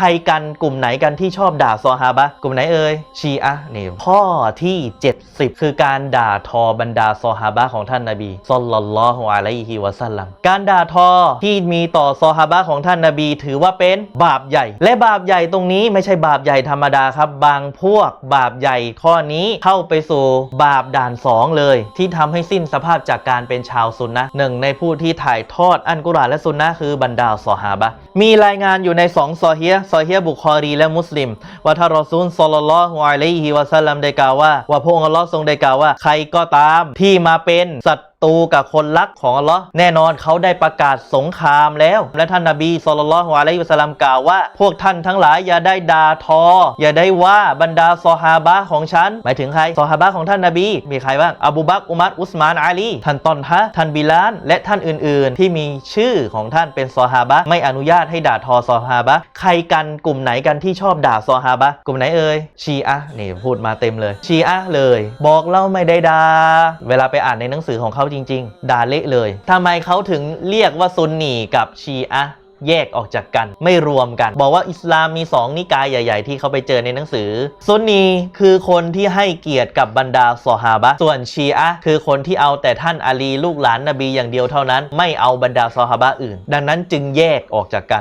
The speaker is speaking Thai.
ใครกันกลุ่มไหนกันที่ชอบด่าซอฮาบะกลุ่มไหนเอ่ยชีอะนี่ข้อที่ 70 คือการด่าทอบรรดาซอฮาบะของท่านนบีศ็อลลัลลอฮุอะลัยฮิวะซัลลัมการด่าทอที่มีต่อซอฮาบะของท่านนบี ถือว่าเป็นบาปใหญ่ และบาปใหญ่ตรงนี้ไม่ใช่บาปใหญ่ธรรมดาครับ บางพวกบาปใหญ่ข้อนี้เข้าไปสู่บาปด่านสองเลย ที่ทำให้สิ้นสภาพจากการเป็นชาวซุนนะหนึ่งในผู้ที่ถ่ายทอดอันกุรอานและซุนนะคือบรรดาซอฮาบะมีรายงานอยู่ในสองซอเฮียะซอเฮียบุคอรีและมุสลิม ว่าท่านรอซูลสลลัลฮุอะลัยฮิวะซัลลัมได้กล่าวว่า ว่าพระองค์อัลลอฮ์ทรงได้กล่าวว่า ใครก็ตามที่มาเป็นศัต รูกับคนรักของอัลลอฮ์แน่นอนเขาได้ประกาศสงครามแล้ว และท่านนบีศ็อลลัลลอฮุอะลัยฮิวะซัลลัมกล่าวว่า พวกท่านทั้งหลายอย่าได้ด่าทอ อย่าได้ว่าบรรดาซอฮาบะของฉัน หมายถึงใครซอฮาบะของท่านนบี มีใครบ้างอบูบักอุมัรอุสมานอาลีท่านตอนฮะท่านบิลานและท่านอื่น ๆ ที่มีชื่อของท่านเป็นซอฮาบะไม่อนุญาตให้ด่าทอซอฮาบะใครกันกลุ่มไหนกันที่ชอบด่าซอฮาบะกลุ่มไหนเอ่ยชีอะนี่พูดมาเต็มเลยชีอะเลย บอกเราไม่ได้ด่าเวลาไปอ่านในหนังสือของเขาจริง ๆ ด่าเละเลยทำไมเขาถึงเรียกว่าซุนนีกับชีอะแยกออกจากกันไม่รวมกัน บอกว่าอิสลามมี 2 นิกายใหญ่ ๆ ที่เขาไปเจอในหนังสือ ซุนนีคือคนที่ให้เกียรติกับบรรดาซอฮาบะส่วนชีอะคือคนที่เอาแต่ท่านอาลีลูกหลานนบีอย่างเดียวเท่านั้น ไม่เอาบรรดาซอฮาบะอื่น ดังนั้นจึงแยกออกจากกัน